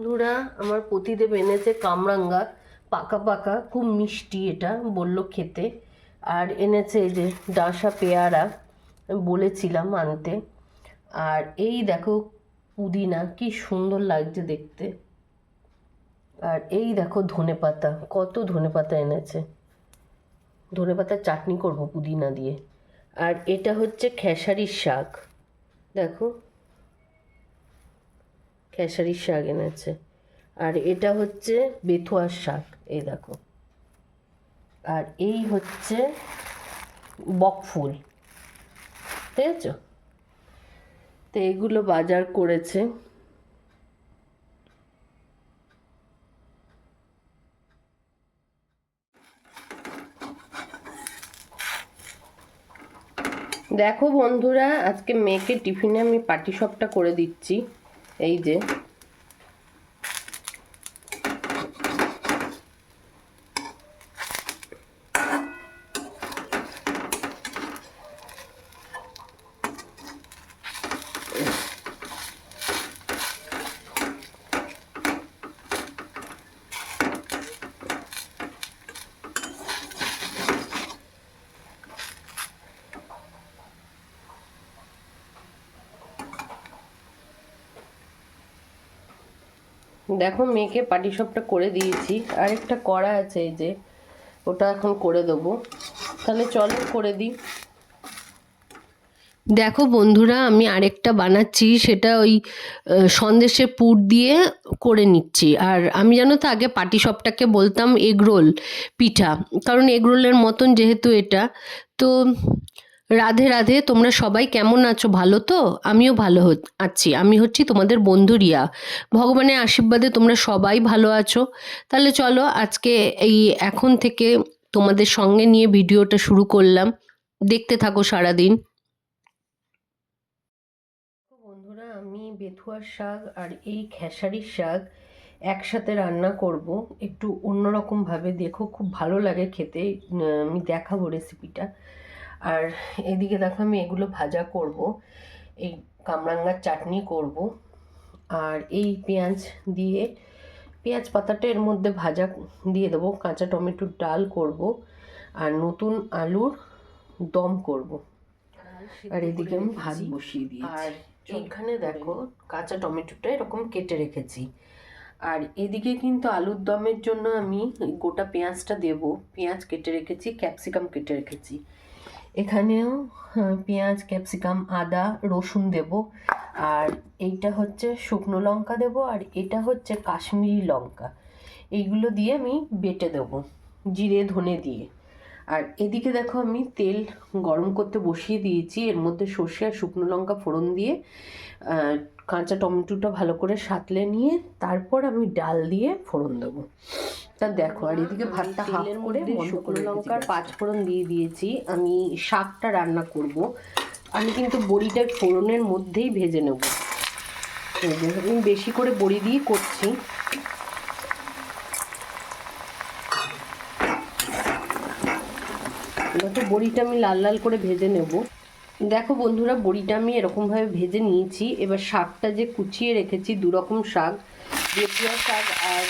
বন্ধুরা, আমার পতিদেব এনেছে কামরাঙ্গা, পাকা পাকা, খুব মিষ্টি এটা বলল খেতে। আর এনেছে এই যে ডাঁসা পেয়ারা বলেছিলাম আনতে। আর এই দেখো পুদিনা, কি সুন্দর লাগছে দেখতে। আর এই দেখো ধনেপাতা, কত ধনেপাতা এনেছে। ধনে ধনেপাতার চাটনি করব পুদিনা দিয়ে। আর এটা হচ্ছে খেসারির শাক, দেখো। খেসারির শাক এনেছে। আর এটা হচ্ছে বেথুয়ার শাক, এই দেখো। আর এই হচ্ছে বকফুল ঠিক আছে? তো এগুলো বাজার করেছে। দেখো বন্ধুরা, আজকে মেয়েকে টিফিনে আমি পাটি সপটা করে দিচ্ছি। এই যে দেখো মেয়েকে পাটি সপটা করে দিয়েছি। আরেকটা করা আছে এই যে ওটা এখন করে দেবো। তাহলে চলো করে দিই। দেখো বন্ধুরা আমি আরেকটা বানাচ্ছি সেটা ওই আহ, সন্দেশের পুর দিয়ে করে নিচ্ছি। আর আমি জানো তো আগে পাটি সপটাকে বলতাম এগরোল পিঠা কারণ এগরোলের মতন যেহেতু এটা তো রাধে রাধে, তোমরা সবাই কেমন আছো? ভালো তো? আমিও ভালো আছি। আমি হচ্ছি তোমাদের বন্ধু রিয়া। ভগবানের আশীর্বাদে তোমরা সবাই ভালো আছো। তাহলে চলো আজকে এই এখন থেকে তোমাদের সঙ্গে নিয়ে ভিডিওটা শুরু করলাম। দেখতে থাকো সারাদিন। বন্ধুরা, আমি বেথুয়ার শাক আর এই খেসারির শাক একসাথে রান্না করব। একটু অন্যরকমভাবে। দেখো, খুব ভালো লাগে খেতে। আমি দেখাবো রেসিপিটা আর এদিকে দেখো আমি এগুলো ভাজা করব এই কামরাঙ্গার চাটনি করব আর এই পেঁয়াজ দিয়ে পেঁয়াজ পাতাটা এর মধ্যে ভাজা দিয়ে দেবো কাঁচা টমেটোর ডাল করব আর নতুন আলুর দম করব। আর এদিকে আমি ভাত বসিয়ে দিয়েছি। আর এইখানে দেখো কাঁচা টমেটোটা এরকম কেটে রেখেছি। আর এদিকে কিন্তু আলুর দমের জন্য আমি গোটা পেঁয়াজটা দেব। পেঁয়াজ কেটে রেখেছি ক্যাপসিকাম কেটে রেখেছি। এখানেও হ্যাঁ, পেঁয়াজ ক্যাপসিকাম আদা রসুন দেব। আর এইটা হচ্ছে শুকনো লঙ্কা দেব আর এটা হচ্ছে কাশ্মীরি লঙ্কা। এইগুলো দিয়ে আমি বেটে দেবো জিরে ধনে দিয়ে। আর এদিকে দেখো আমি তেল গরম করতে বসিয়ে দিয়েছি। এর মধ্যে সর্ষে আর শুকনো লঙ্কা ফোড়ন দিয়ে কাঁচা টমেটোটা ভালো করে সাঁতলে নিয়ে তারপর আমি ডাল দিয়ে ফোড়ন দেবো। তা দেখো আর এদিকে ভাতটা হাফ করে শুকনো লঙ্কার পাঁচ ফোড়ন দিয়ে দিয়েছি। আমি শাকটা রান্না করব। আমি কিন্তু বড়িটা ফোড়নের মধ্যেই ভেজে নেব। আমি বেশি করে বড়ি দিয়ে করছি। দেখো বড়িটা আমি লাল লাল করে ভেজে নেব। দেখো বন্ধুরা বড়িটা আমি এরকমভাবে ভেজে নিয়েছি। এবার শাকটা যে কুচিয়ে রেখেছি দু রকম শাক বেপিয়া শাক আর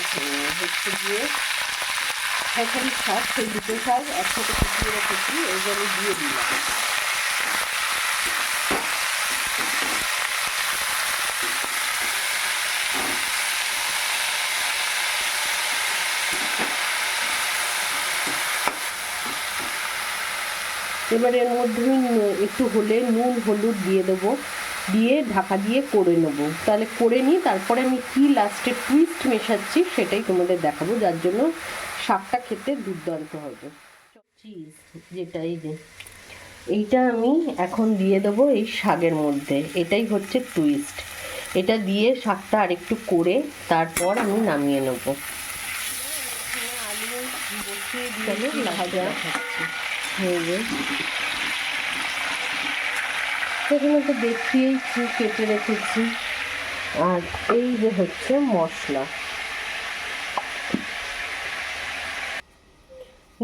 হচ্ছে গিয়ে খেসারি শাক সেই দুটো শাক একসাথে কুচিয়ে রেখেছি এবারে দিয়ে দিলাম। এবার এর মধ্যে একটু হলে নুন, হলুদ দিয়ে দেবো। দিয়ে ঢাকা দিয়ে করে নেব। তাহলে করে নিই তারপরে আমি কি লাস্টে টুইস্ট মেশাচ্ছি সেটাই তোমাদের দেখাবো যার জন্য শাকটা খেতে দুর্দান্ত হবে। চিজ যেটা এই যে এইটা আমি এখন দিয়ে দেবো এই শাকের মধ্যে। এটাই হচ্ছে টুইস্ট এটা দিয়ে শাকটা আরেকটু করে তারপর আমি নামিয়ে নেব। আলু বসিয়ে দিয়ে ভাজা। হয়ে তো দেখিয়েছি কেটে রেখেছি। আর এই যে হচ্ছে মশলা।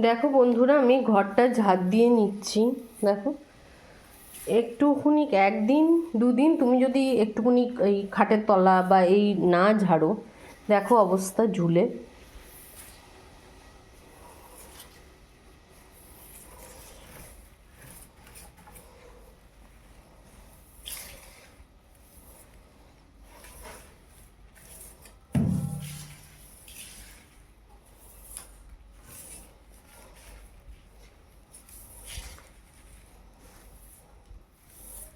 দেখো বন্ধুরা, আমি ঘরটা ঝাড় দিয়ে নিচ্ছি। দেখো, একটুখানি একদিন, দুদিন তুমি যদি একটুখানি এই খাটের তলা বা এই না ঝাড়ো, দেখো অবস্থা ঝুলে।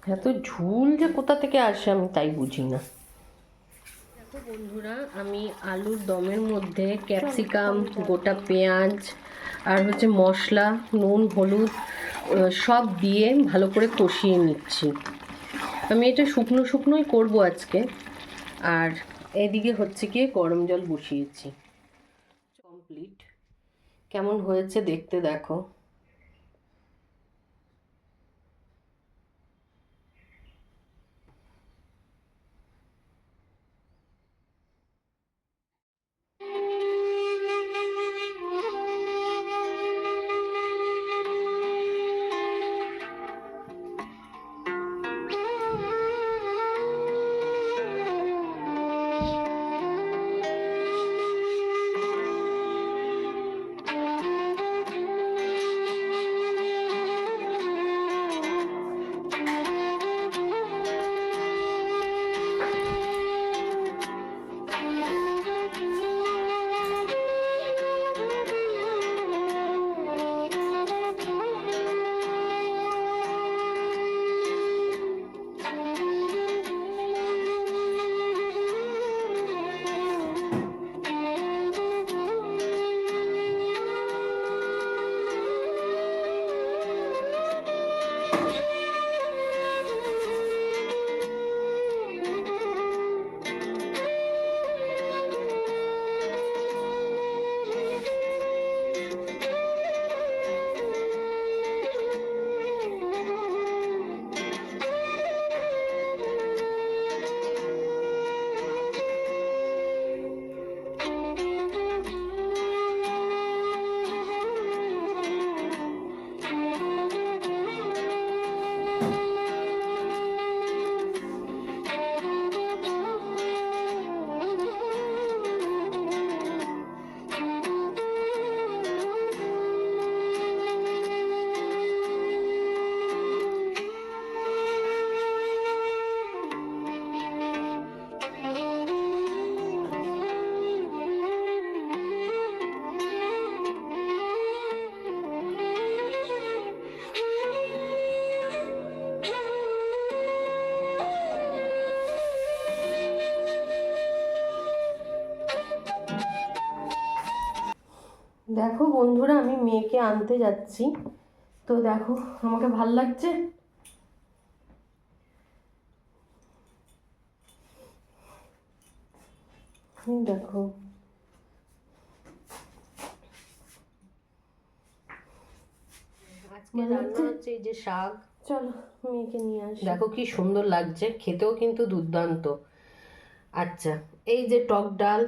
এত ঝুল যে কোথা থেকে আসে আমি তাই বুঝি না। দেখো বন্ধুরা, আমি আলুর দমের মধ্যে ক্যাপসিকাম, গোটা পেঁয়াজ আর হচ্ছে মশলা, নুন, হলুদ সব দিয়ে ভালো করে কষিয়ে নিচ্ছি। আমি এটা শুকনো শুকনোই করব আজকে। আর এদিকে হচ্ছে গিয়ে গরম জল বসিয়েছি। কমপ্লিট কেমন হয়েছে দেখতে দেখো। দেখো বন্ধুরা আমি মেয়েকে আনতে যাচ্ছি। তো দেখো আমাকে ভালো লাগছে? দেখো। আজকে রান্না হচ্ছে এই যে শাক। চলো মেয়েকে নিয়ে আসি। দেখো কি সুন্দর লাগছে খেতেও কিন্তু দুর্দান্ত। আচ্ছা এই যে টক ডাল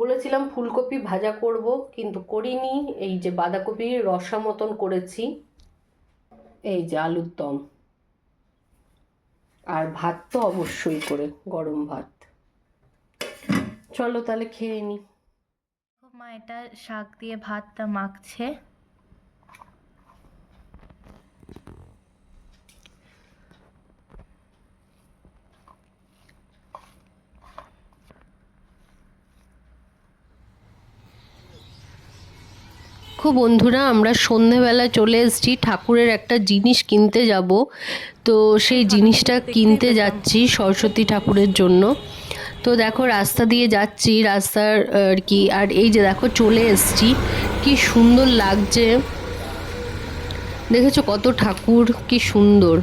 বলেছিলাম ফুলকপি ভাজা করব, কিন্তু করিনি। এই যে বাঁধাকপি রসা মতন করেছি। এই যে আলুর দম। আর ভাত তো অবশ্যই করে, গরম ভাত। চলো তাহলে খেয়ে নি। মা, এটা শাক দিয়ে ভাতটা মাখছে। খুব বন্ধুরা, আমরা সন্ধেবেলা চলে এসেছি, ঠাকুরের একটা জিনিস কিনতে যাব। তো সেই জিনিসটা কিনতে যাচ্ছি সরস্বতী ঠাকুরের জন্য। তো দেখো রাস্তা দিয়ে যাচ্ছি, রাস্তার আর কি, আর এই যে দেখো চলে এসেছি, কি সুন্দর লাগছে। দেখেছ কত ঠাকুর, কি সুন্দর।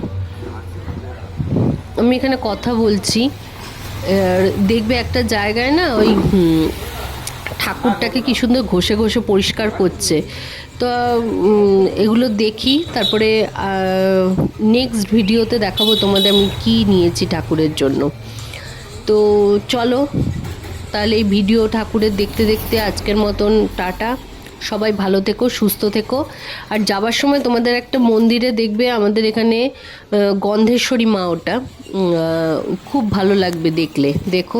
আমি এখানে কথা বলছি দেখবে একটা জায়গায় না ওই ঠাকুরটাকে কি সুন্দর ঘষে ঘষে পরিষ্কার করছে। তো এগুলো দেখি, তারপরে নেক্সট ভিডিওতে দেখাবো তোমাদের আমি কি নিয়েছি ঠাকুরের জন্য। তো, চলো, তাহলে এই ভিডিও ঠাকুরের দেখতে দেখতে আজকের মতন টাটা। সবাই ভালো থেকো, সুস্থ থেকো। আর যাবার সময় তোমাদের একটা মন্দিরে দেখবে, আমাদের এখানে গন্ধেশ্বরী মা ওটা। খুব ভালো লাগবে দেখলে। দেখো।